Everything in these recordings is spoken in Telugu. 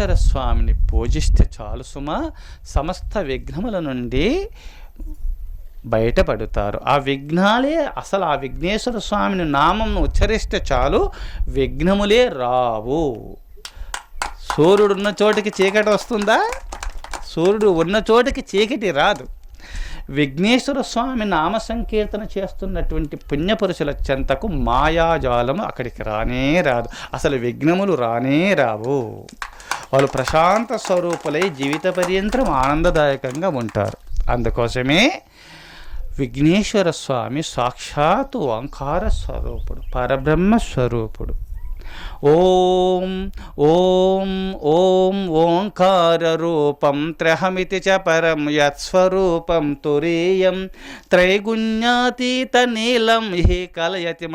విఘ్నేశ్వర స్వామిని పూజిస్తే చాలు సుమా. సమస్త విఘ్నముల నుండి బయటపడతారు. ఆ విఘ్నాలే అసలు ఆ విఘ్నేశ్వర స్వామిని నామంను ఉచ్చరిస్తే చాలు విఘ్నములే రావు. సూర్యుడు ఉన్న చోటికి చీకటి వస్తుందా? సూర్యుడు ఉన్న చోటికి చీకటి రాదు. విఘ్నేశ్వర స్వామి నామ సంకీర్తన చేస్తున్నటువంటి పుణ్యపురుషుల చెంతకు మాయాజాలము అక్కడికి రానే రాదు. అసలు విఘ్నములు రానే రావు. వాళ్ళు ప్రశాంత స్వరూపులై జీవిత పర్యంతరం ఆనందదాయకంగా ఉంటారు. అందుకోసమే విఘ్నేశ్వర స్వామి సాక్షాత్తు ఓంకార స్వరూపుడు పరబ్రహ్మ స్వరూపుడు. ఓం ఓం ఓం ఓంకార రూపం త్రహమితి చ పరం యత్స్వరూపం తురీయం త్రైగుణ్యాతీత నీలం హి కలయతి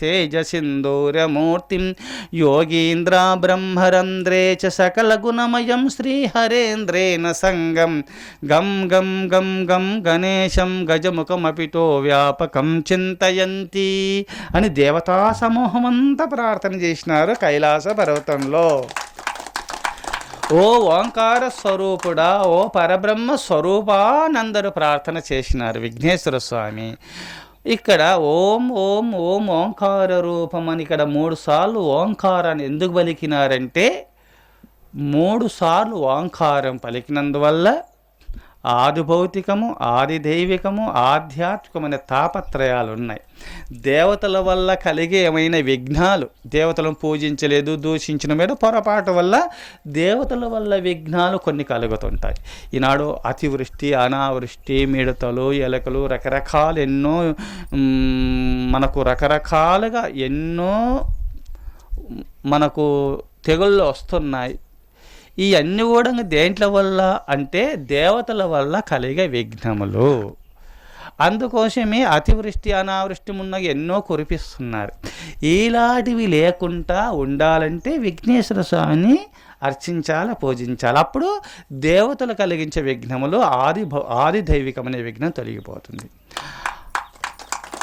తేజసింధూరమూర్తిం యోగీంద్ర బ్రహ్మరంధ్రే చ సకల శ్రీహరేంద్రేణ సంగం గం గం గం గం గణేశం గజముఖమపితో వ్యాపకం చింతయంతి అని దేవతా సమూహమంతా ప్రార్థన చేసినారు కైలాస పర్వతంలో ఓ ఓంకార స్వరూపుడా ఓ పరబ్రహ్మ స్వరూపానందరూ ప్రార్థన చేసినారు విఘ్నేశ్వర స్వామి. ఇక్కడ ఓం ఓం ఓం ఓంకార రూపం అని ఇక్కడ మూడు సార్లు ఓంకారాన్ని ఎందుకు పలికినారంటే మూడు సార్లు ఓంకారం పలికినందువల్ల ఆదిభౌతికము ఆదిదైవికము ఆది దైవికము ఆధ్యాత్మికమైన తాపత్రయాలు ఉన్నాయి దేవతల వల్ల కలిగే ఏమైనా విఘ్నాలు దేవతలను పూజించలేదు దూషించిన మీద పొరపాటు వల్ల దేవతల వల్ల విఘ్నాలు కొన్ని కలుగుతుంటాయి. ఈనాడు అతివృష్టి అనావృష్టి మిడతలు ఎలకలు రకరకాలు ఎన్నో మనకు రకరకాలుగా ఎన్నో మనకు తెగుళ్ళు వస్తున్నాయి. ఈ అన్ని కూడా దేంట్ల వల్ల అంటే దేవతల వల్ల కలిగే విఘ్నములు. అందుకోసమే అతివృష్టి అనావృష్టి ఉన్న ఎన్నో కురిపిస్తున్నారు. ఇలాంటివి లేకుండా ఉండాలంటే విఘ్నేశ్వర స్వామిని అర్చించాలి పూజించాలి. అప్పుడు దేవతలు కలిగించే విఘ్నములు ఆది ఆది దైవికమనే విఘ్నం తొలగిపోతుంది.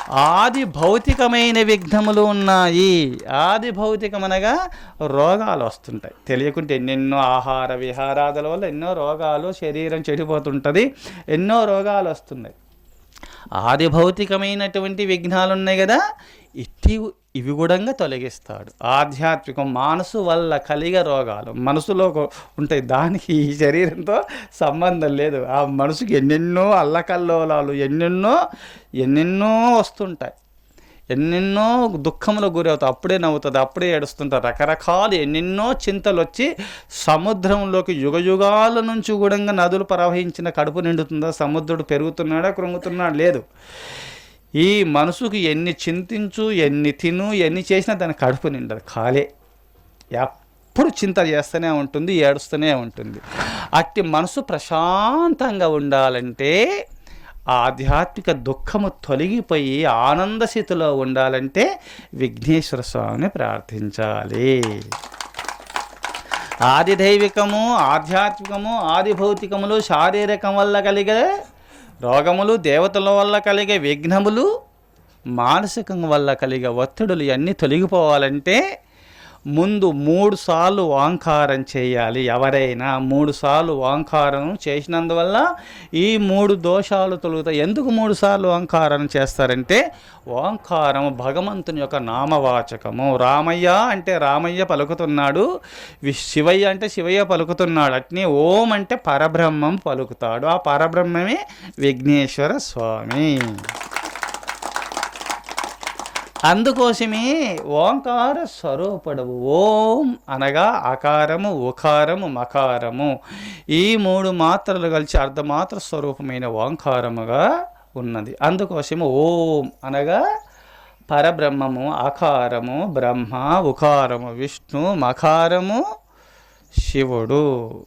ఆది భౌతికమైన విఘ్నములు ఉన్నాయి. ఆది భౌతికమనగా రోగాలు వస్తుంటాయి. తెలియకుంటే ఎన్నెన్నో ఆహార విహారాదుల వల్ల ఎన్నో రోగాలు శరీరం చెడిపోతుంటుంది. ఎన్నో రోగాలు వస్తున్నాయి. ఆది భౌతికమైనటువంటి విఘ్నాలు ఉన్నాయి కదా. ఇట్టి ఇవి కూడా తొలగిస్తాడు. ఆధ్యాత్మికం మనసు వల్ల కలిగే రోగాలు. మనసులో ఉంటాయి దానికి ఈ శరీరంతో సంబంధం లేదు. ఆ మనసుకి ఎన్నెన్నో అల్లకల్లోలాలు ఎన్నెన్నో ఎన్నెన్నో వస్తుంటాయి. ఎన్నెన్నో దుఃఖములకు గురవుతాయి అప్పుడే నవ్వుతుంది అప్పుడే ఏడుస్తుంటారు రకరకాలు ఎన్నెన్నో చింతలు వచ్చి సముద్రంలోకి యుగయుగాల నుంచి కూడా నదులు ప్రవహించిన కడుపు నిండుతుందా? సముద్రుడు పెరుగుతున్నాడా కృంగుతున్నాడా? లేదు. ఈ మనసుకు ఎన్ని చింతించు ఎన్ని తిను ఎన్ని చేసినా దాని కడుపు నిండదు ఖాళీ. ఎప్పుడు చింత చేస్తూనే ఉంటుంది ఏడుస్తూనే ఉంటుంది. అట్టి మనసు ప్రశాంతంగా ఉండాలంటే ఆధ్యాత్మిక దుఃఖము తొలగిపోయి ఆనంద స్థితిలో ఉండాలంటే విఘ్నేశ్వర స్వామిని ప్రార్థించాలి. ఆది దైవికము ఆధ్యాత్మికము ఆది భౌతికములు శారీరకం వల్ల కలిగే రోగములు దేవతల వల్ల కలిగే విఘ్నములు మానసికం వల్ల కలిగే ఒత్తిడులు ఇవన్నీ తొలగిపోవాలంటే ముందు మూడు సార్లు ఓంకారం చేయాలి ఎవరైనా. మూడు సార్లు ఓంకారం చేసినందువల్ల ఈ మూడు దోషాలు తొలుగుతాయి. ఎందుకు మూడు సార్లు ఓంకారం చేస్తారంటే ఓంకారం భగవంతుని యొక్క నామవాచకము. రామయ్య అంటే రామయ్య పలుకుతున్నాడు. శివయ్య అంటే శివయ్య పలుకుతున్నాడు. అట్నే ఓం అంటే పరబ్రహ్మం పలుకుతాడు. ఆ పరబ్రహ్మమే విఘ్నేశ్వర స్వామి. అందుకోసమే ఓంకార స్వరూపడు ఓం అనగా అకారము ఉకారము మకారము. ఈ మూడు మాత్రలు కలిసి అర్ధమాత్ర స్వరూపమైన ఓంకారముగా ఉన్నది. అందుకోసము ఓం అనగా పరబ్రహ్మము అకారము బ్రహ్మ ఉకారము విష్ణు మకారము శివుడు.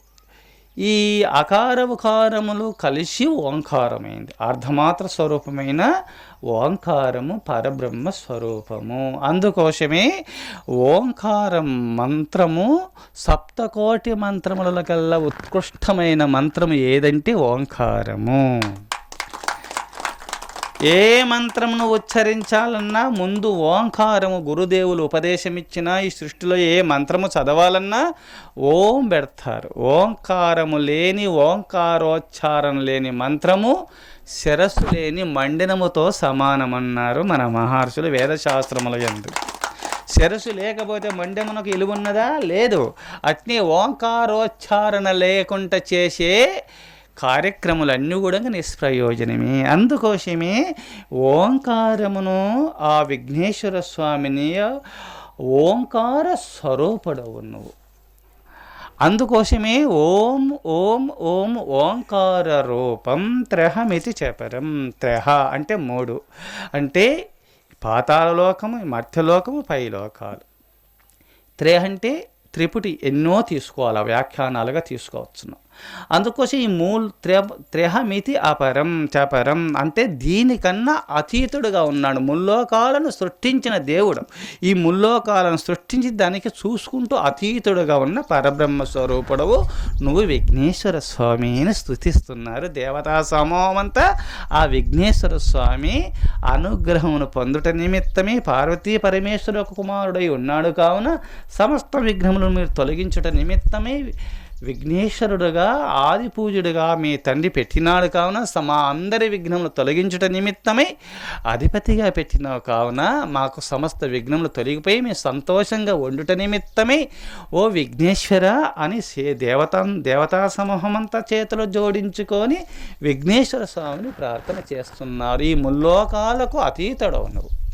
ఈ అకార ఉకారములు కలిసి ఓంకారమైంది. అర్ధమాత్ర స్వరూపమైన ఓంకారము పరబ్రహ్మ స్వరూపము. అందుకోసమే ఓంకారం మంత్రము సప్తకోటి మంత్రముల కల్లా ఉత్కృష్టమైన మంత్రము ఏదంటే ఓంకారము. ఏ మంత్రమును ఉచ్చరించాలన్నా ముందు ఓంకారము గురుదేవులు ఉపదేశమిచ్చినా ఈ సృష్టిలో ఏ మంత్రము చదవాలన్నా ఓం పెడతారు. ఓంకారము లేని ఓంకారోచ్చారణ లేని మంత్రము శిరస్సు లేని మండినముతో సమానమన్నారు మన మహర్షులు వేదశాస్త్రముల యందు శిరస్సు లేకపోతే మండెమునకు ఇలువున్నదా? లేదు. అట్నే ఓంకారోచ్చారణ లేకుండా చేసే కార్యక్రములన్నీ కూడా నిష్ప్రయోజనమే. అందుకోసమే ఓంకారమును ఆ విఘ్నేశ్వర స్వామిని ఓంకార స్వరూపుడవు నువ్వు. అందుకోసమే ఓం ఓం ఓం ఓంకార రూపం త్రహమితి చెప్పరం త్రహ అంటే మూడు. అంటే పాతాళలోకము మధ్యలోకము పైలోకాలు త్రే అంటే త్రిపుటి ఎన్నో తీసుకోవాలి వ్యాఖ్యానాలుగా తీసుకోవచ్చును. అందుకోసం ఈ మూల్ త్రె త్రెహమితి అపరం చపరం అంటే దీనికన్నా అతీతుడుగా ఉన్నాడు. ముల్లోకాలను సృష్టించిన దేవుడు. ఈ ముల్లోకాలను సృష్టించి దానికి చూసుకుంటూ అతీతుడుగా ఉన్న పరబ్రహ్మ స్వరూపుడవు నువ్వు విఘ్నేశ్వర స్వామిని స్థుతిస్తున్నారు దేవతా సమూహమంతా ఆ విఘ్నేశ్వర స్వామి అనుగ్రహమును పొందుట నిమిత్తమే పార్వతీ పరమేశ్వర కుమారుడై ఉన్నాడు. కావున సమస్త విఘ్నములను మీరు తొలగించుట నిమిత్తమే విఘ్నేశ్వరుడుగా ఆది పూజుడుగా మీ తండ్రి పెట్టినాడు కావున సమా మా అందరి విఘ్నములు తొలగించుట నిమిత్తమై అధిపతిగా పెట్టినావు కావున మాకు సమస్త విఘ్నములు తొలగిపోయి మేము సంతోషంగా వండుట నిమిత్తమై ఓ విఘ్నేశ్వర అని దేవత దేవతా సమూహమంతా చేతిలో జోడించుకొని విఘ్నేశ్వర స్వామిని ప్రార్థన చేస్తున్నారు. ఈ ముల్లోకాలకు అతీతడవు నువ్వు.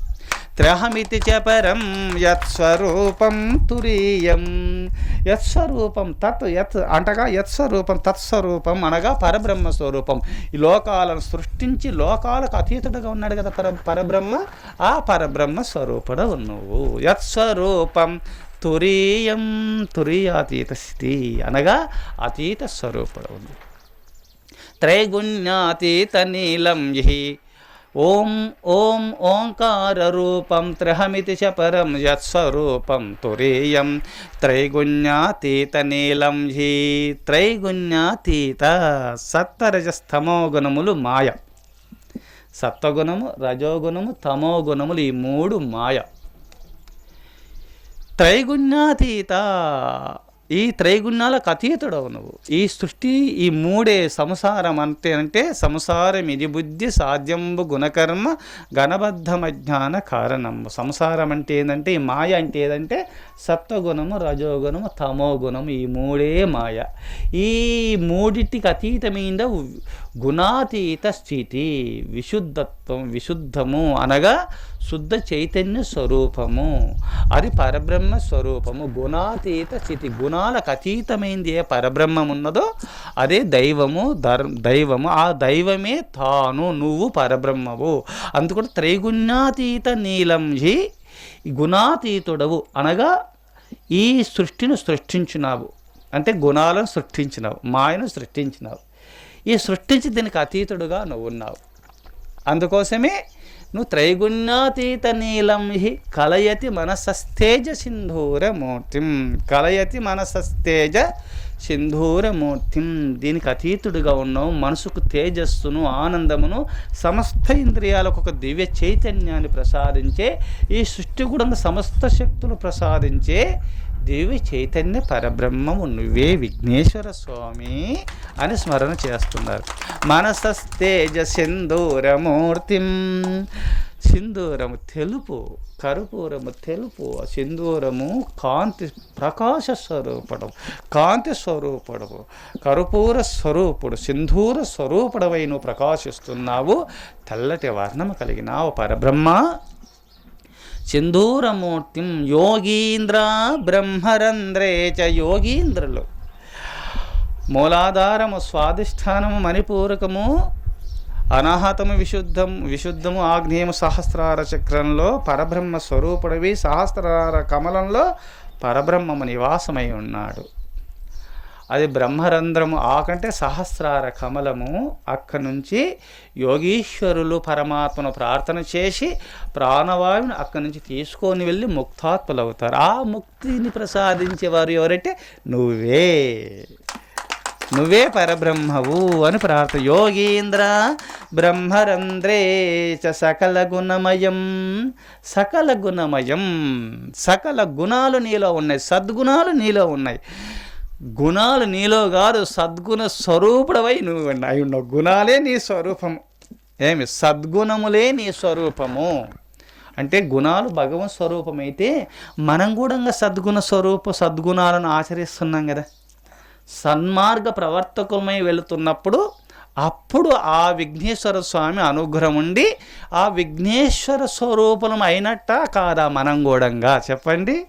త్రహమితి చ పరం యత్స్వరూపం తురీయం. యత్స్వరూపం తత్ యత్ అంటగా యత్స్వరూపం తత్స్వరూపం అనగా పరబ్రహ్మ స్వరూపం. ఈ లోకాలను సృష్టించి లోకాలకు అతీతుడుగా ఉన్నాడు కదా పర పరబ్రహ్మ. ఆ పరబ్రహ్మ స్వరూపుడు నువ్వు యత్స్వరూపం తురీయం తురీయాతీత స్థితి అనగా అతీత స్వరూపుడు ఉంది త్రైగుణ్యాతీత నీలం హి ఓం ఓం ఓంకారరూపం త్రహమితి చ పరం యత్స్వరూపం తురీయం. త్రైగుణ్యాతీత నీలం హి త్రైగుణ్యాతీత సత్వరజస్తమో గుణములు మాయ. సత్వగుణము రజోగుణము తమో గుణములు ఈ మూడు మాయ. త్రైగుణ్యాతీత ఈ త్రైగుణాలకు అతీతుడవు నువ్వు. ఈ సృష్టి ఈ మూడే సంసారం అంతే అంటే సంసారం ఇది బుద్ధి సాధ్యంబు గుణకర్మ గణబద్ధమజ్ఞాన కారణము సంసారం అంటే ఏంటంటే ఈ మాయ అంటే ఏదంటే సత్వగుణము రజోగుణము తమో గుణము ఈ మూడే మాయ. ఈ మూడిటికి అతీతమైన గుణాతీత స్థితి విశుద్ధత్వం విశుద్ధము అనగా శుద్ధ చైతన్య స్వరూపము. అది పరబ్రహ్మ స్వరూపము. గుణాతీత స్థితి గుణాలకు అతీతమైంది ఏ పరబ్రహ్మం ఉన్నదో అదే దైవము ధర్ దైవము. ఆ దైవమే తాను నువ్వు పరబ్రహ్మవు. అందుకని త్రైగుణాతీత నీలంజి గుణాతీతుడవు అనగా ఈ సృష్టిని సృష్టించినావు. అంటే గుణాలను సృష్టించినావు మాయను సృష్టించినావు. ఈ సృష్టించి దీనికి అతీతుడుగా నువ్వు ఉన్నావు అందుకోసమే నువ్వు త్రైగుణ్యాతీత నీలం హి కలయతి మనసస్తేజ సింధూరమూర్తిం. కలయతి మనసస్తేజ సింధూరమూర్తిం. దీనికి అతీతుడిగా ఉన్నావు మనసుకు తేజస్సును ఆనందమును సమస్త ఇంద్రియాలకు ఒక దివ్య చైతన్యాన్ని ప్రసాదించే ఈ సృష్టి కూడా సమస్త శక్తులు ప్రసాదించే దేవి చైతన్య పరబ్రహ్మము నువ్వే విఘ్నేశ్వర స్వామి అని స్మరణ చేస్తున్నారు. మనసస్తేజ సింధూరమూర్తిం సింధూరము తెలుపు కర్పూరము తెలుపు సింధూరము కాంతి ప్రకాశ స్వరూపడం కాంతి స్వరూపడము కర్పూర స్వరూపుడు సింధూర స్వరూపుడవై నువ్వు ప్రకాశిస్తున్నావు తెల్లటి వర్ణము కలిగినావు పరబ్రహ్మ. సింధూరమూర్తిం యోగీంద్ర బ్రహ్మరంధ్రే చ యోగీంద్రులు. మూలాధారము స్వాధిష్టానము మణిపూరకము అనాహతము విశుద్ధం విశుద్ధము ఆగ్నేయము సహస్రార చక్రంలో పరబ్రహ్మ స్వరూపుడవి సహస్రార కమలంలో పరబ్రహ్మము నివాసమై ఉన్నాడు. అది బ్రహ్మరంధ్రము ఆకంటే సహస్రార కమలము అక్క నుంచి యోగీశ్వరులు పరమాత్మను ప్రార్థన చేసి ప్రాణవాయువుని అక్కడి నుంచి తీసుకొని వెళ్ళి ముక్తాత్ములు అవుతారు ఆ ముక్తిని ప్రసాదించేవారు ఎవరంటే నువ్వే. నువ్వే పరబ్రహ్మవు అని ప్రార్థన యోగీంద్ర బ్రహ్మరంధ్రే చ సకల గుణమయం సకల గుణమయం సకల గుణాలు నీలో ఉన్నాయి సద్గుణాలు నీలో ఉన్నాయి. గుణాలు నీలో కాదు సద్గుణ స్వరూపుడవై నువ్వు అయి ఉన్నావు. గుణాలే నీ స్వరూపము. ఏమి? సద్గుణములే నీ స్వరూపము. అంటే గుణాలు భగవన్ స్వరూపమైతే మనం కూడా సద్గుణ స్వరూప సద్గుణాలను ఆచరిస్తున్నాం కదా. సన్మార్గ ప్రవర్తకులమై వెళుతున్నప్పుడు అప్పుడు ఆ విఘ్నేశ్వర స్వామి అనుగ్రహం ఉండి ఆ విఘ్నేశ్వర స్వరూపం అయినట్ట కాదా మనం కూడంగా చెప్పండి.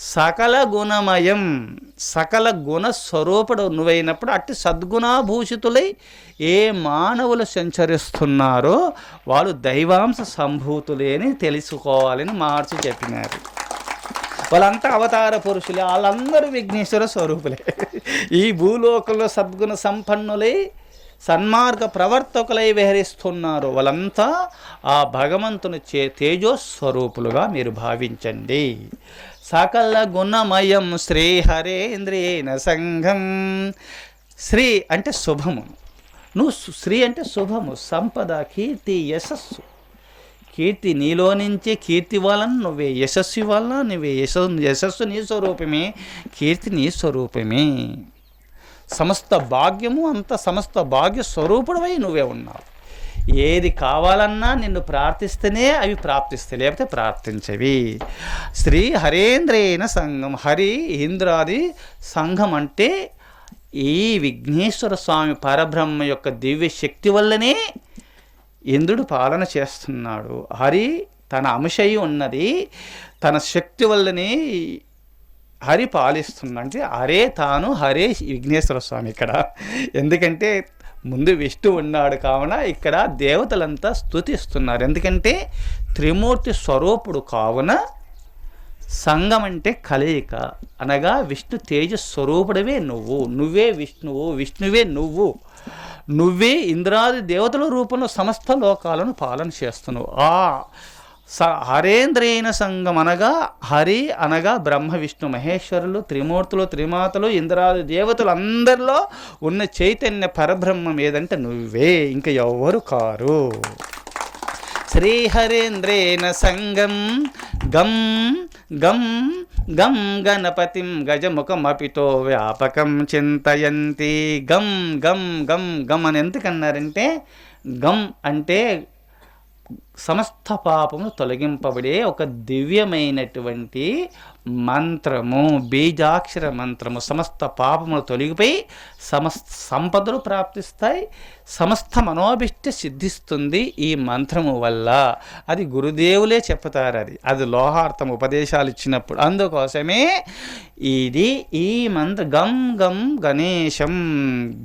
సకల గుణమయం సకల గుణ స్వరూపుడు నువ్వైనప్పుడు అట్టి సద్గుణాభూషితులై ఏ మానవులు సంచరిస్తున్నారో వాళ్ళు దైవాంశ సంభూతులే అని తెలుసుకోవాలని మార్చి చెప్పినారు. వాళ్ళంతా అవతార పురుషులే వాళ్ళందరూ విఘ్నేశ్వర స్వరూపులే. ఈ భూలోకంలో సద్గుణ సంపన్నులై సన్మార్గ ప్రవర్తకులై విహరిస్తున్నారు వాళ్ళంతా ఆ భగవంతుని చే తేజోస్వరూపులుగా మీరు భావించండి. సకల గుణమయం శ్రీ హరేంద్రేణ సంఘం. శ్రీ అంటే శుభము. నువ్వు శ్రీ అంటే శుభము. సంపద కీర్తి యశస్సు. కీర్తి నీలో నుంచే కీర్తి వలన నువ్వే యశస్సు వలన నువ్వే యశ యశస్సు నీ స్వరూపమే కీర్తి నీ స్వరూపమే. సమస్త భాగ్యము అంత సమస్త భాగ్య స్వరూపుడవై నువ్వే ఉన్నావు. ఏది కావాలన్నా నిన్ను ప్రార్థిస్తేనే అవి ప్రాప్తిస్తాయి. లేకపోతే ప్రార్థించవి. శ్రీ హరేంద్రేణ సంఘం హరి ఇంద్రాది సంఘం అంటే ఈ విఘ్నేశ్వర స్వామి పరబ్రహ్మ యొక్క దివ్య శక్తి వల్లనే ఇంద్రుడు పాలన చేస్తున్నాడు. హరి తన అంశయి ఉన్నది. తన శక్తి వల్లనే హరి పాలిస్తుందంటే హరే తాను హరే విఘ్నేశ్వర స్వామి ఇక్కడ. ఎందుకంటే ముందు విష్ణు ఉన్నాడు కావున ఇక్కడ దేవతలంతా స్తుతిస్తున్నారు. ఎందుకంటే త్రిమూర్తి స్వరూపుడు కావున సంగం అంటే కలయిక. అనగా విష్ణు తేజ స్వరూపుడవే నువ్వు. నువ్వే విష్ణువు విష్ణువే నువ్వు. నువ్వే ఇంద్రాది దేవతల రూపంలో సమస్త లోకాలను పాలన చేస్తున్నావు. ఆ స హరేంద్రేణ సంగం అనగా హరి అనగా బ్రహ్మ విష్ణు మహేశ్వరులు త్రిమూర్తులు త్రిమాతలు ఇంద్రాది దేవతలు అందరిలో ఉన్న చైతన్య పరబ్రహ్మం ఏదంటే నువ్వే ఇంక ఎవ్వరు కారు. శ్రీహరేంద్రేణ సంగం గం గం గం గణపతిం గజముఖమపితో వ్యాపకం చింతయంతి. గం గం గం గం అని ఎందుకన్నారంటే గం అంటే సమస్త పాపము తొలగింపబడే ఒక దివ్యమైనటువంటి మంత్రము బీజాక్షర మంత్రము సమస్త పాపములు తొలగిపోయి సమస్త సంపదలు ప్రాప్తిస్తాయి సమస్త మనోభిష్ట సిద్ధిస్తుంది ఈ మంత్రము వల్ల. అది గురుదేవులే చెప్తారు అది. అది లోహార్థం ఉపదేశాలు ఇచ్చినప్పుడు. అందుకోసమే ఇది ఈ మంత్ర గం గం గణేశం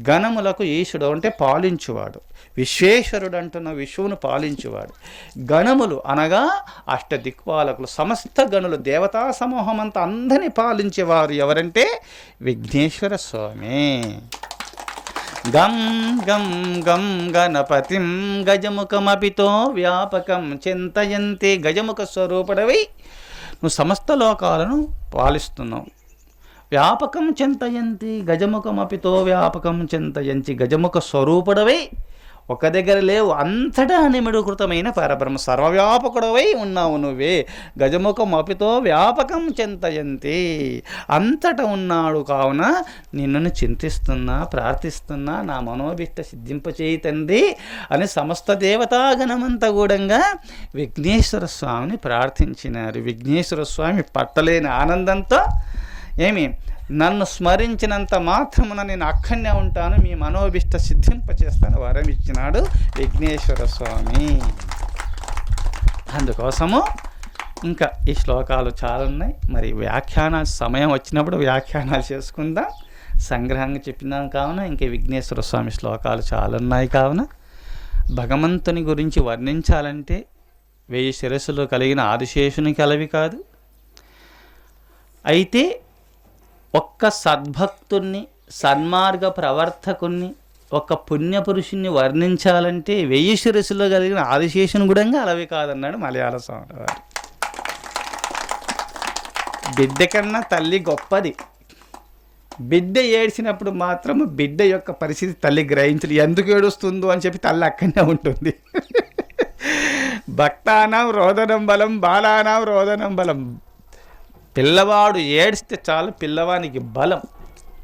గణములకు ఈశుడు అంటే పాలించువాడు. విశ్వేశ్వరుడు అంటున్న విశ్వమును పాలించువాడు. గణములు అనగా అష్ట దిక్పాలకులు సమస్త గణులు దేవతా సమూహం అంతా అందరినీ పాలించేవారు ఎవరంటే విఘ్నేశ్వర స్వామి. గం గం గం గణపతిం గజముఖమపితో వ్యాపకం చింతయంతి గజముఖ స్వరూపుడవై నువ్వు సమస్త లోకాలను పాలిస్తున్నావు. వ్యాపకం చింతయంతి గజముఖమపితో వ్యాపకం చింతయంతి గజముఖ స్వరూపుడవై ఒక దగ్గర లేవు అంతటా నిమిడుకృతమైన పరబ్రహ్మ సర్వవ్యాపకుడవై ఉన్నావు నువ్వే. గజముఖం అపితో వ్యాపకం చింతయంతి. అంతట ఉన్నాడు కావున నిన్ను చింతిస్తున్నా ప్రార్థిస్తున్నా నా మనోభిష్ట సిద్ధింపచేయి తండ్రి అని సమస్త దేవతాగణమంతా కూడంగా విఘ్నేశ్వర స్వామిని ప్రార్థించినారు. విఘ్నేశ్వర స్వామి పట్టలేని ఆనందంతో ఏమి నన్ను స్మరించినంత మాత్రమున నేను అక్కడనే ఉంటాను మీ మనోభిష్ట సిద్ధింపచేస్తాను వరం ఇచ్చినాడు విఘ్నేశ్వర స్వామి. అందుకోసము ఇంకా ఈ శ్లోకాలు చాలా ఉన్నాయి మరి వ్యాఖ్యాన సమయం వచ్చినప్పుడు వ్యాఖ్యానాలు చేసుకుందాం. సంగ్రహంగా చెప్పినాం కావున ఇంకా విఘ్నేశ్వర స్వామి శ్లోకాలు చాలా ఉన్నాయి కావున. భగవంతుని గురించి వర్ణించాలంటే వెయ్యి శిరస్సులు కలిగిన ఆదిశేషుని కలవి కాదు. అయితే ఒక్క సద్భక్తుణ్ణి సన్మార్గ ప్రవర్తకుణ్ణి ఒక పుణ్యపురుషుణ్ణి వర్ణించాలంటే వెయ్యి శిరస్సులో కలిగిన ఆదిశేషుని కూడా అలవి కాదన్నాడు మలయాళ స్వామి వారు బిడ్డ కన్నా తల్లి గొప్పది. బిడ్డ ఏడ్చినప్పుడు మాత్రం బిడ్డ యొక్క పరిస్థితి తల్లి గ్రహించదు. ఎందుకు ఏడుస్తుందో అని చెప్పి తల్లి అక్కడనే ఉంటుంది. భక్తానాం రోదనం బలం బాలానాం రోదనం బలం. పిల్లవాడు ఏడిస్తే చాలు పిల్లవానికి బలం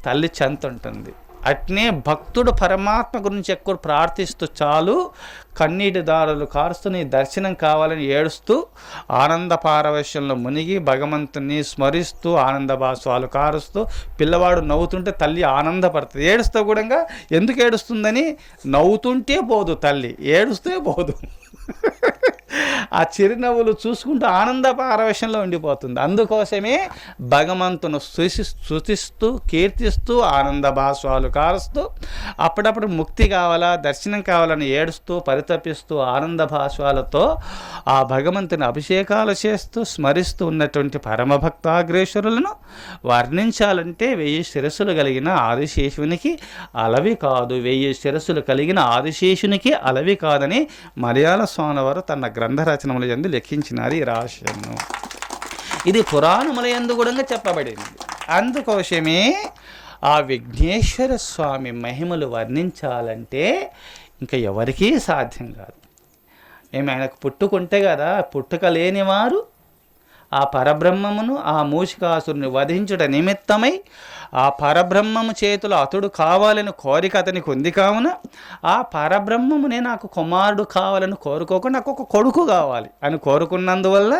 తల్లి చెంత ఉంటుంది. అట్నే భక్తుడు పరమాత్మ గురించి ఎక్కువ ప్రార్థిస్తూ చాలు కన్నీటి దారులు కారుస్తూ నీ దర్శనం కావాలని ఏడుస్తూ ఆనంద పారవశ్యంలో మునిగి భగవంతుని స్మరిస్తూ ఆనంద భాస్వాలు కారుస్తూ పిల్లవాడు నవ్వుతుంటే తల్లి ఆనందపడుతుంది. ఏడుస్తూ కూడా ఎందుకు ఏడుస్తుందని? నవ్వుతుంటే పోదు తల్లి ఏడుస్తే పోదు. ఆ చిరునవ్వులు చూసుకుంటూ ఆనంద పారవశ్యంలో ఉండిపోతుంది. అందుకోసమే భగవంతును స్థుతి స్థుతిస్తూ కీర్తిస్తూ ఆనంద భాస్వాలు కారుస్తూ అప్పుడప్పుడు ముక్తి కావాలా దర్శనం కావాలని ఏడుస్తూ పరితపిస్తూ ఆనంద భాస్వాలతో ఆ భగవంతుని అభిషేకాలు చేస్తూ స్మరిస్తూ ఉన్నటువంటి పరమభక్తాగ్రేశ్వరులను వర్ణించాలంటే వెయ్యి శిరస్సులు కలిగిన ఆదిశేషునికి అలవి కాదు. వెయ్యి శిరస్సులు కలిగిన ఆదిశేషునికి అలవి కాదని మలయాళ స్వామివారు తన గ్రంథ రచనముల ఎందు లెక్కించినారు ఈ రహస్యము ఇది పురాణముల యందు కూడా చెప్పబడింది. అందుకోసమే ఆ విఘ్నేశ్వర స్వామి మహిమలు వర్ణించాలంటే ఇంకా ఎవరికీ సాధ్యం కాదు. ఏమి ఆయనకు పుట్టుకుంటే కదా పుట్టుక లేనివారు ఆ పరబ్రహ్మమును ఆ మూషికాసురుని వధించుట నిమిత్తమై ఆ పరబ్రహ్మము చేతులు అతడు కావాలని కోరిక అతనికి ఉంది కావున ఆ పరబ్రహ్మమునే నాకు కుమారుడు కావాలని కోరుకోకుండా నాకు ఒక కొడుకు కావాలి అని కోరుకున్నందువల్ల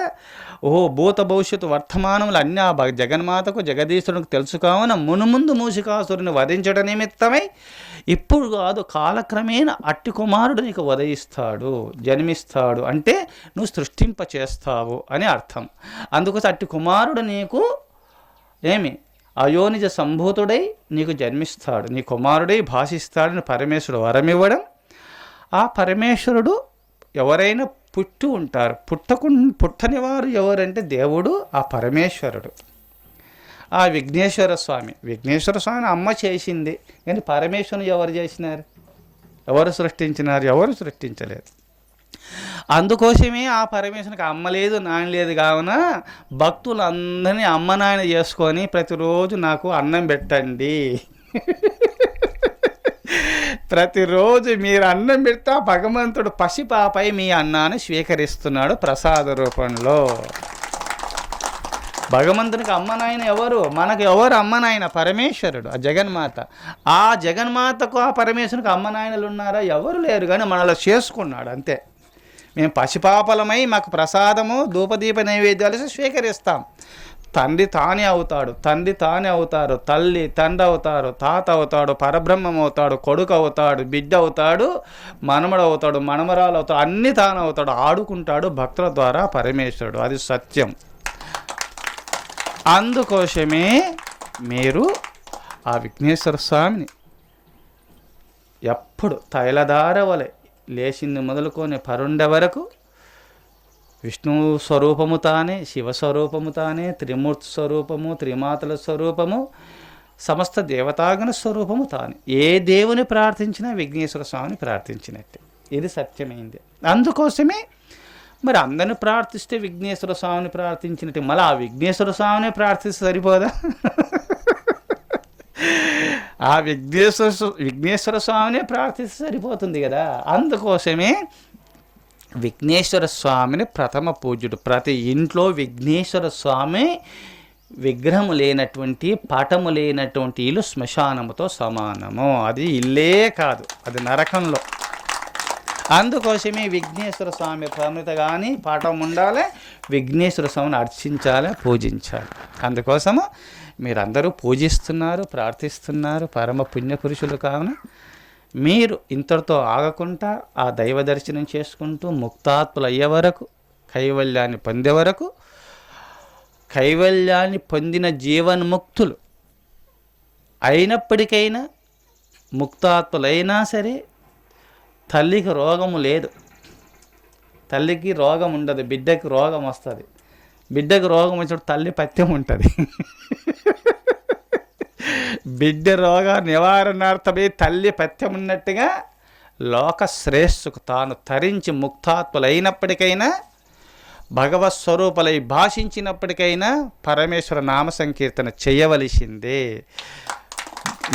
ఓ భూత భవిష్యత్తు వర్తమానములు అన్నీ ఆ భగ- జగన్మాతకు జగదీశ్వరునికి తెలుసు కావున మునుముందు మూషికాసురుని వధించట నిమిత్తమై ఇప్పుడు కాదు కాలక్రమేణా అట్టి కుమారుడు నీకు ఉదయిస్తాడు జన్మిస్తాడు అంటే నువ్వు సృష్టింప చేస్తావు అని అర్థం. అందుకోసం అట్టి కుమారుడు నీకు ఏమి? అయోనిజ సంభూతుడై నీకు జన్మిస్తాడు. నీ కుమారుడై భాషిస్తాడని పరమేశ్వరుడు వరమివ్వడం. ఆ పరమేశ్వరుడు ఎవరైనా పుట్టి ఉంటారు. పుట్టకు పుట్టని వారు ఎవరంటే దేవుడు ఆ పరమేశ్వరుడు. ఆ విఘ్నేశ్వర స్వామి. విఘ్నేశ్వర స్వామిని అమ్మ చేసింది. కానీ పరమేశ్వరుని ఎవరు చేసినారు? ఎవరు సృష్టించినారు? ఎవరు సృష్టించలేదు. అందుకోసమే ఆ పరమేశ్వరునికి అమ్మలేదు నానలేదు కావున భక్తులందరినీ అమ్మ నాయన చేసుకొని ప్రతిరోజు నాకు అన్నం పెట్టండి. ప్రతిరోజు మీరు అన్నం పెడితే ఆ భగవంతుడు పసిపాపై మీ అన్నాన్ని స్వీకరిస్తున్నాడు ప్రసాద రూపంలో. భగవంతునికి అమ్మ నాయన ఎవరు? మనకు ఎవరు అమ్మ నాయన? పరమేశ్వరుడు ఆ జగన్మాత. ఆ జగన్మాతకు ఆ పరమేశ్వరునికి అమ్మ నాయనలు ఉన్నారా? ఎవరు లేరు కానీ మనలో చేసుకున్నాడు అంతే. మేము పసిపాపలమై మాకు ప్రసాదము ధూపదీప నైవేద్యాలు స్వీకరిస్తాం. తండ్రి తానే అవుతాడు తండ్రి తానే అవుతారు తల్లి తండ్రి అవుతారు తాత అవుతాడు పరబ్రహ్మం అవుతాడు కొడుకు అవుతాడు బిడ్డ అవుతాడు మనమడు అవుతాడు మనమరాలు అవుతాడు అన్ని తాను అవుతాడు ఆడుకుంటాడు భక్తుల ద్వారా పరమేశ్వరుడు. అది సత్యం. అందుకోసమే మీరు ఆ విఘ్నేశ్వర స్వామిని ఎప్పుడు తైలధార వలె లేచింది మొదలుకొని పరుండ వరకు విష్ణు స్వరూపము తానే శివ స్వరూపము తానే త్రిమూర్తి స్వరూపము త్రిమాతల స్వరూపము సమస్త దేవతాగణ స్వరూపము తానే. ఏ దేవుని ప్రార్థించినా విఘ్నేశ్వర స్వామిని ప్రార్థించినట్టే. ఇది సత్యమైంది. అందుకోసమే మరి అందరిని ప్రార్థిస్తే విఘ్నేశ్వర స్వామిని ప్రార్థించినట్టు. మళ్ళీ ఆ విఘ్నేశ్వర స్వామిని ప్రార్థిస్తే సరిపోదా? ఆ విఘ్నేశ్వర విఘ్నేశ్వర స్వామినే ప్రార్థిస్తే సరిపోతుంది కదా. అందుకోసమే విఘ్నేశ్వర స్వామిని ప్రథమ పూజ్యుడు ప్రతి ఇంట్లో విఘ్నేశ్వర స్వామి విగ్రహము లేనటువంటి పటము లేనటువంటి ఇల్లు శ్మశానముతో సమానము. అది ఇల్లే కాదు అది నరకంలో. అందుకోసమే విఘ్నేశ్వర స్వామి ప్రమిత కానీ పాఠం ఉండాలి విఘ్నేశ్వర స్వామిని అర్చించాలి పూజించాలి. అందుకోసము మీరందరూ పూజిస్తున్నారు ప్రార్థిస్తున్నారు పరమ పుణ్యపురుషులు కావున. మీరు ఇంతటితో ఆగకుండా ఆ దైవ దర్శనం చేసుకుంటూ ముక్తాత్ములు అయ్యే వరకు కైవల్యాన్ని పొందే వరకు కైవల్యాన్ని పొందిన జీవన్ముక్తులు అయినప్పటికైనా ముక్తాత్ములైనా సరే తల్లికి రోగము లేదు. తల్లికి రోగం ఉండదు బిడ్డకి రోగం వస్తుంది బిడ్డకు రోగం వచ్చినప్పుడు తల్లి పత్యం ఉంటుంది. బిడ్డ రోగ నివారణార్థమే తల్లి పత్యం ఉన్నట్టుగా లోక శ్రేయస్సుకు తాను తరించి ముక్తాత్ములైనప్పటికైనా భగవత్ స్వరూపులై భాషించినప్పటికైనా పరమేశ్వర నామ సంకీర్తన చేయవలసిందే.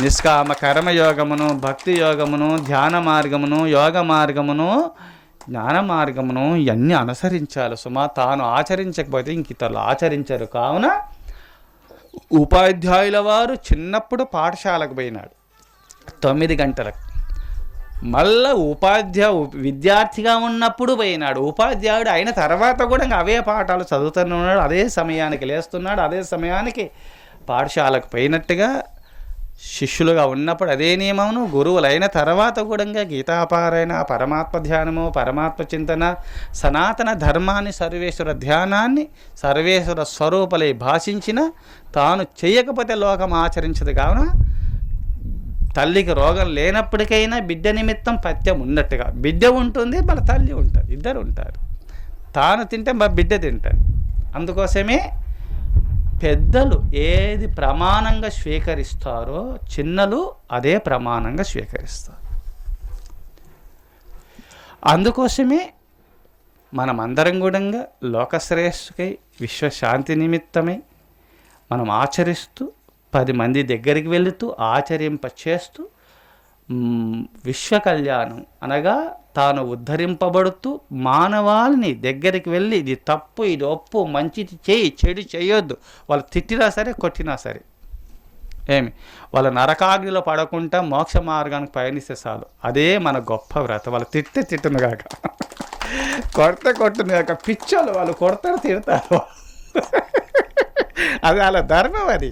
నిష్కామ కర్మయోగమును భక్తి యోగమును ధ్యాన మార్గమును యోగ మార్గమును జ్ఞాన మార్గమును ఇవన్నీ అనుసరించాలి సుమా తాను ఆచరించకపోతే ఇంక ఇతరులు ఆచరించరు. కావున ఉపాధ్యాయుల వారు చిన్నప్పుడు పాఠశాలకు పోయినాడు. తొమ్మిది గంటలకు. మళ్ళా ఉపాధ్యాయ విద్యార్థిగా ఉన్నప్పుడు పోయినాడు. ఉపాధ్యాయుడు అయిన తర్వాత కూడా ఇంకా అవే పాఠాలు చదువుతున్నాడు అదే సమయానికి లేస్తున్నాడు. అదే సమయానికి పాఠశాలకు పోయినట్టుగా శిష్యులుగా ఉన్నప్పుడు అదే నియమమును గురువులైన తర్వాత కూడా గీతాపారాయణ పరమాత్మ ధ్యానము పరమాత్మ చింతన సనాతన ధర్మాన్ని సర్వేశ్వర ధ్యానాన్ని సర్వేశ్వర స్వరూపలై భాషించిన తాను చేయకపోతే లోకం ఆచరించదు. కావున తల్లికి రోగం లేనప్పటికైనా బిడ్డ నిమిత్తం పత్యం ఉన్నట్టుగా. బిడ్డ ఉంటుంది మన తల్లి ఉంటుంది ఇద్దరు ఉంటారు. తాను తింటే మా బిడ్డ తింటాడు. అందుకోసమే పెద్దలు ఏది ప్రమాణంగా స్వీకరిస్తారో చిన్నలు అదే ప్రమాణంగా స్వీకరిస్తారు. అందుకోసమే మనమందరం కూడా లోకశ్రేయస్సుకై విశ్వశాంతి నిమిత్తమై మనం ఆచరిస్తూ పది మంది దగ్గరికి వెళుతూ ఆచరింప చేస్తూ విశ్వ కళ్యాణం అనగా తాను ఉద్ధరింపబడుతూ మానవాళిని దగ్గరికి వెళ్ళి ఇది తప్పు ఇది ఒప్పు మంచిది చేయి చెడు చేయొద్దు. వాళ్ళు తిట్టినా సరే కొట్టినా సరే. ఏమి? వాళ్ళ నరకాగ్నిలో పడకుండా మోక్ష మార్గానికి పయనిస్తే చాలు. అదే మన గొప్ప వ్రత. వాళ్ళు తిట్టే తిట్టును కాక. కొడితే కొట్టును కాక. పిచ్చోళ్ళు వాళ్ళు కొడతారు తిడతారు. అది వాళ్ళ ధర్మం అది.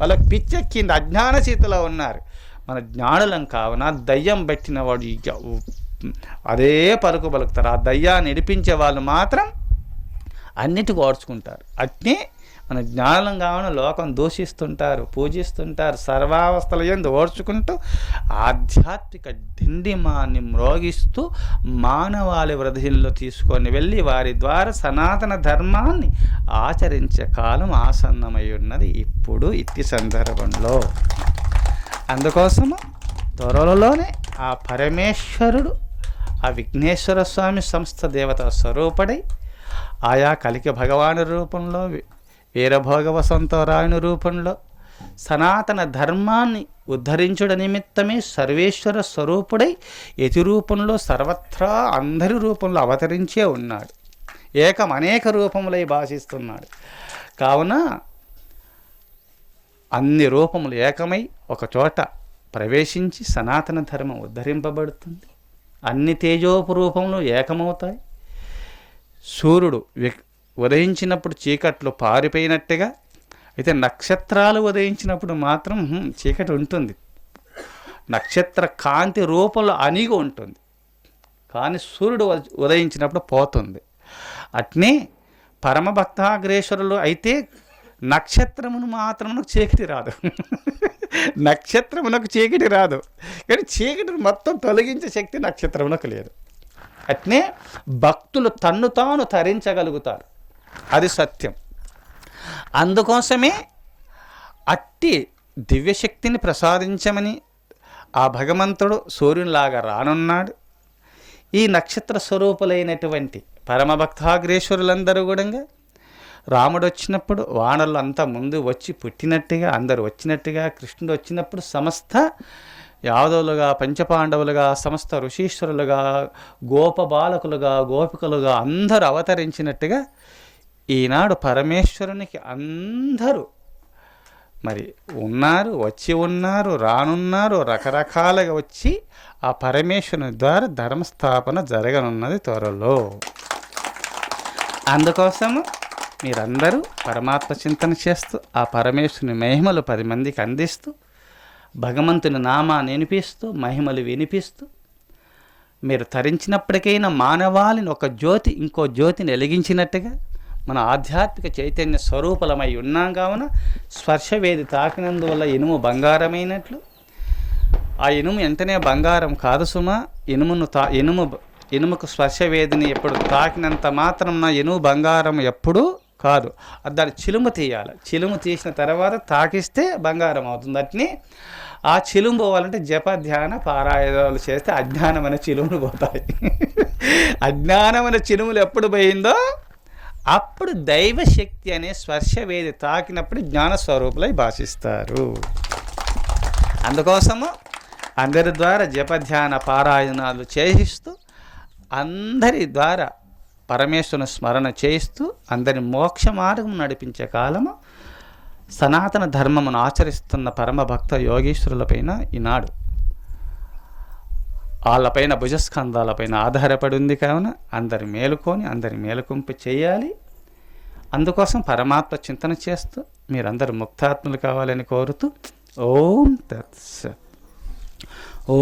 వాళ్ళకి పిచ్చెక్కింది అజ్ఞాన స్థితిలో ఉన్నారు. మన జ్ఞానులం కావున దయ్యం పెట్టిన వాడు అదే పలుకు పలుకుతారు. ఆ దయ్యాన్ని నడిపించే వాళ్ళు మాత్రం అన్నిటికీ ఓడ్చుకుంటారు అట్నే మన జ్ఞానం కావున లోకం దూషిస్తుంటారు పూజిస్తుంటారు సర్వావస్థల ఎందు ఓడ్చుకుంటూ ఆధ్యాత్మిక దిండిమాన్ని మ్రోగిస్తూ మానవాళి వృద్ధిలో తీసుకొని వెళ్ళి వారి ద్వారా సనాతన ధర్మాన్ని ఆచరించే కాలం ఆసన్నమై ఉన్నది. ఇప్పుడు ఇట్టి సందర్భంలో అందుకోసము త్వరలోనే ఆ పరమేశ్వరుడు ఆ విఘ్నేశ్వర స్వామి సంస్థ దేవత స్వరూపడై ఆయా కలికి భగవాను రూపంలో వి- వీరభోగ రూపంలో సనాతన ధర్మాన్ని ఉద్ధరించుడ నిమిత్తమే సర్వేశ్వర స్వరూపుడై యతి రూపంలో సర్వత్రా అందరి రూపంలో అవతరించే ఉన్నాడు. ఏకం అనేక రూపములై భాషిస్తున్నాడు. కావున అన్ని రూపములు ఏకమై ఒకచోట ప్రవేశించి సనాతన ధర్మం ఉద్ధరింపబడుతుంది. అన్ని తేజోపరూపములు ఏకమవుతాయి. సూర్యుడు ఉదయించినప్పుడు చీకట్లు పారిపోయినట్టుగా అయితే నక్షత్రాలు ఉదయించినప్పుడు మాత్రం చీకటి ఉంటుంది. నక్షత్ర కాంతి రూపంలో అణిగి ఉంటుంది. కానీ సూర్యుడు ఉదయించినప్పుడు పోతుంది. అట్నే పరమభక్తాగ్రేశ్వరులు అయితే నక్షత్రమును మాత్రమునకు చీకటి రాదు. నక్షత్రమునకు చీకటి రాదు. కానీ చీకటిని మొత్తం తొలగించే శక్తి నక్షత్రమునకు లేదు. అట్నే భక్తులు తన్ను తాను తరించగలుగుతారు. అది సత్యం. అందుకోసమే అట్టి దివ్యశక్తిని ప్రసాదించమని ఆ భగవంతుడు సూర్యునిలాగా రానున్నాడు. ఈ నక్షత్ర స్వరూపులైనటువంటి పరమభక్తాగ్రేశ్వరులందరూ కూడా రాముడు వచ్చినప్పుడు వానలు అంతా ముందు వచ్చి పుట్టినట్టుగా అందరు వచ్చినట్టుగా కృష్ణుడు వచ్చినప్పుడు సమస్త యాదవులుగా పంచపాండవులుగా సమస్త ఋషీశ్వరులుగా గోప బాలకులుగా గోపికలుగా అందరూ అవతరించినట్టుగా ఈనాడు పరమేశ్వరునికి అందరూ మరి ఉన్నారు వచ్చి ఉన్నారు రానున్నారు రకరకాలుగా వచ్చి ఆ పరమేశ్వరుని ద్వారా ధర్మస్థాపన జరగనున్నది త్వరలో. అందుకోసము మీరందరూ పరమాత్మ చింతన చేస్తూ ఆ పరమేశ్వరుని మహిమలు పది మందికి అందిస్తూ భగవంతుని నామాన్ని వినిపిస్తూ మహిమలు వినిపిస్తూ మీరు తరించినప్పటికైనా మానవాళిని ఒక జ్యోతి ఇంకో జ్యోతిని వెలిగించినట్టుగా మన ఆధ్యాత్మిక చైతన్య స్వరూపలమై ఉన్నాం కావున స్పర్శవేది తాకినందువల్ల ఇనుము బంగారమైనట్లు. ఆ ఇనుము వెంటనే బంగారం కాదు సుమా ఇనుమును తా ఇనుము ఇనుముకు స్పర్శవేదిని ఎప్పుడు తాకినంత మాత్రం నా ఇనుము బంగారం ఎప్పుడూ కాదు. దాన్ని చిలుము తీయాలి. చిలుము తీసిన తర్వాత తాకిస్తే బంగారం అవుతుంది. అట్ని ఆ చిలుము పోవాలంటే జప ధ్యాన పారాయణాలు చేస్తే అజ్ఞానం అనే చిలుములు పోతాయి. అజ్ఞానం అనే చిలుములు ఎప్పుడు పోయిందో? అప్పుడు దైవశక్తి అనే స్పర్శవేది తాకినప్పుడు జ్ఞాన స్వరూపులై భాషిస్తారు. అందుకోసము అందరి ద్వారా జపధ్యాన పారాయణాలు చేయిస్తూ అందరి ద్వారా పరమేశ్వరుని స్మరణ చేయిస్తూ అందరి మోక్ష మార్గం నడిపించే కాలము సనాతన ధర్మమును ఆచరిస్తున్న పరమ భక్త యోగీశ్వరులపైన ఈనాడు. వాళ్ళపైన భుజస్కంధాలపైన ఆధారపడి ఉంది కావున అందరి మేలుకొని అందరి మేలుకొంపు చేయాలి. అందుకోసం పరమాత్మ చింతన చేస్తూ మీరందరూ ముక్తాత్ములు కావాలని కోరుతూ ఓం తత్సత్ ఓ